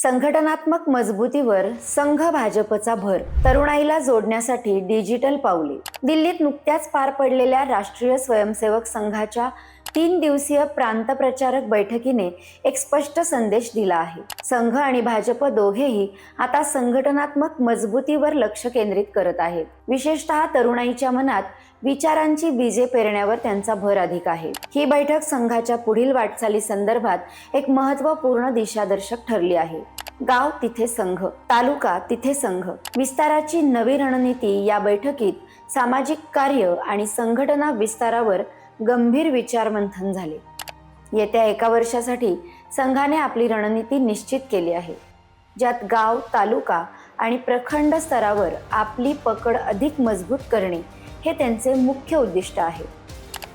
संघटनात्मक मजबूतीवर संघ भाजपचा भर तरुणाईला जोडण्यासाठी डिजिटल पावले दिल्लीत नुकत्याच पार पडलेल्या राष्ट्रीय स्वयंसेवक संघाच्या तीन दिवसीय प्रांत प्रचारक बैठकीने एक स्पष्ट संदेश दिला आहे. संघ आणि भाजप दोघेही आता संघटनात्मक मजबूतीवर लक्ष केंद्रित करत आहेत. विशेषतः तरुणाईच्या मनात विचारांची बीजे पेरण्यावर त्यांचा भर अधिक आहे. ही बैठक संघाच्या पुढील वाटचाली संदर्भात एक महत्त्वपूर्ण दिशादर्शक ठरली आहे. गाव तिथे संघ तालुका तिथे संघ विस्ताराची नवी रणनीती या बैठकीत सामाजिक कार्य आणि संघटना विस्तारावर गंभीर विचारमंथन झाले. येत्या एका वर्षासाठी संघाने आपली रणनीती निश्चित केली आहे. ज्यात गाव तालुका आणि प्रखंड स्तरावर आपली पकड अधिक मजबूत करणे हे त्यांचे मुख्य उद्दिष्ट आहे.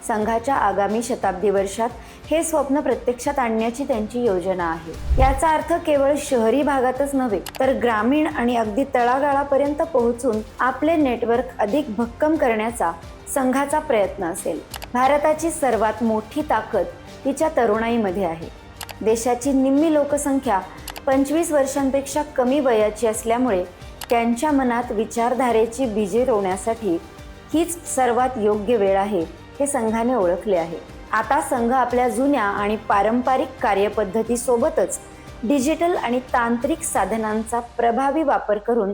संघाच्या आगामी शताब्दी वर्षात हे स्वप्न प्रत्यक्षात आणण्याची त्यांची योजना आहे. याचा अर्थ केवळ शहरी भागातच नव्हे तर ग्रामीण आणि अगदी तळागाळापर्यंत पोहोचून आपले नेटवर्क अधिक भक्कम करण्याचा संघाचा प्रयत्न असेल. भारताची सर्वात मोठी ताकद तिच्या तरुणाईमध्ये आहे. देशाची निम्मी लोकसंख्या पंचवीस वर्षांपेक्षा कमी वयाची असल्यामुळे त्यांच्या मनात विचारधारेची बीजे रोवण्यासाठी हीच सर्वात योग्य वेळ आहे हे संघाने ओळखले आहे. आता संघ आपल्या जुन्या आणि पारंपरिक कार्यपद्धतीसोबतच डिजिटल आणि तांत्रिक साधनांचा प्रभावी वापर करून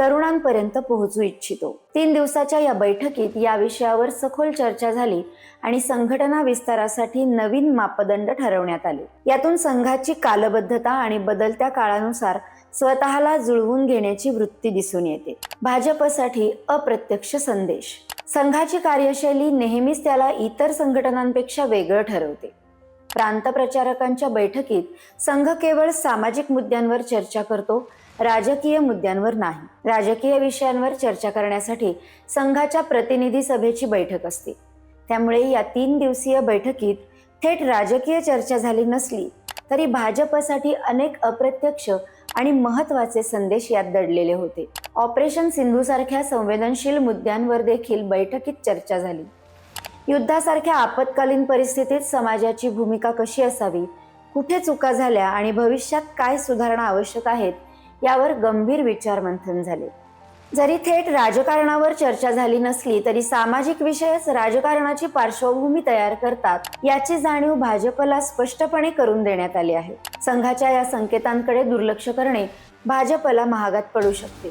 तरुणांपर्यंत पोहोचू इच्छितो. तीन दिवसाच्या या बैठकीत या विषयावर सखोल चर्चा झाली आणि संघटना विस्तारासाठी नवीन मापदंड ठरवण्यात आले. यातून संघाची कालबद्धता आणि बदलत्या काळानुसार स्वतःला जुळवून घेण्याची वृत्ती दिसून येते. भाजपसाठी अप्रत्यक्ष संदेश. संघाची कार्यशैली नेहमीच त्याला इतर संघटनांपेक्षा वेगळं ठरवते. प्रांत प्रचारकांच्या बैठकीत संघ केवळ सामाजिक मुद्द्यांवर चर्चा करतो राजकीय मुद्द्यांवर नाही. राजकीय विषयांवर चर्चा करण्यासाठी संघाच्या प्रतिनिधी सभेची बैठक असते. त्यामुळे या तीन दिवसीय बैठकीत थेट राजकीय चर्चा झाली नसली तरी भाजपसाठी अनेक अप्रत्यक्ष आणि महत्त्वाचे संदेश यात दडलेले होते. ऑपरेशन सिंधू सारख्या संवेदनशील मुद्द्यांवर देखील बैठकीत चर्चा झाली. युद्धासारख्या आपत्कालीन परिस्थितीत समाजाची भूमिका कशी असावी कुठे चुका झाल्या आणि भविष्यात काय सुधारणा आवश्यक आहेत यावर गंभीर विचारमंथन झाले. जरी थेट राजकारणावर चर्चा झाली नसली तरी सामाजिक विषयच राजकारणाची पार्श्वभूमी तयार करतात याची जाणीव भाजपला स्पष्टपणे करून देण्यात आली आहे. संघाच्या या संकेतांकडे दुर्लक्ष करणे भाजपला महागात पडू शकते.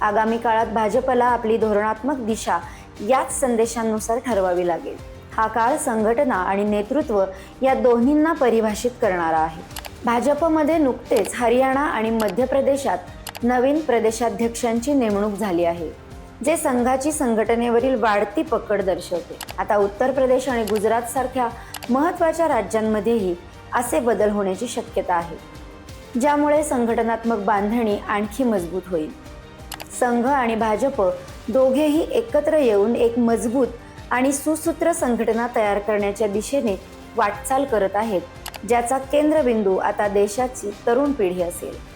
आगामी काळात भाजपला आपली धोरणात्मक दिशा याच संदेशांनुसार ठरवावी लागेल. हा काळ संघटना आणि नेतृत्व या दोन्हींना परिभाषित करणारा आहे. भाजपमध्ये नुकतेच हरियाणा आणि मध्य प्रदेशात नवीन प्रदेशाध्यक्षांची नेमणूक झाली आहे जे संघाची संघटनेवरील वाढती पकड दर्शवते. आता उत्तर प्रदेश आणि गुजरात सारख्या महत्त्वाच्या राज्यांमध्येही असे बदल होण्याची शक्यता आहे ज्यामुळे संघटनात्मक बांधणी आणखी मजबूत होईल. संघ आणि भाजप दोघेही एकत्र येऊन एक मजबूत आणि सुसूत्र संघटना तयार करण्याच्या दिशेने वाटचाल करत आहेत ज्याचा केंद्रबिंदू आता देशाची तरुण पिढी असेल.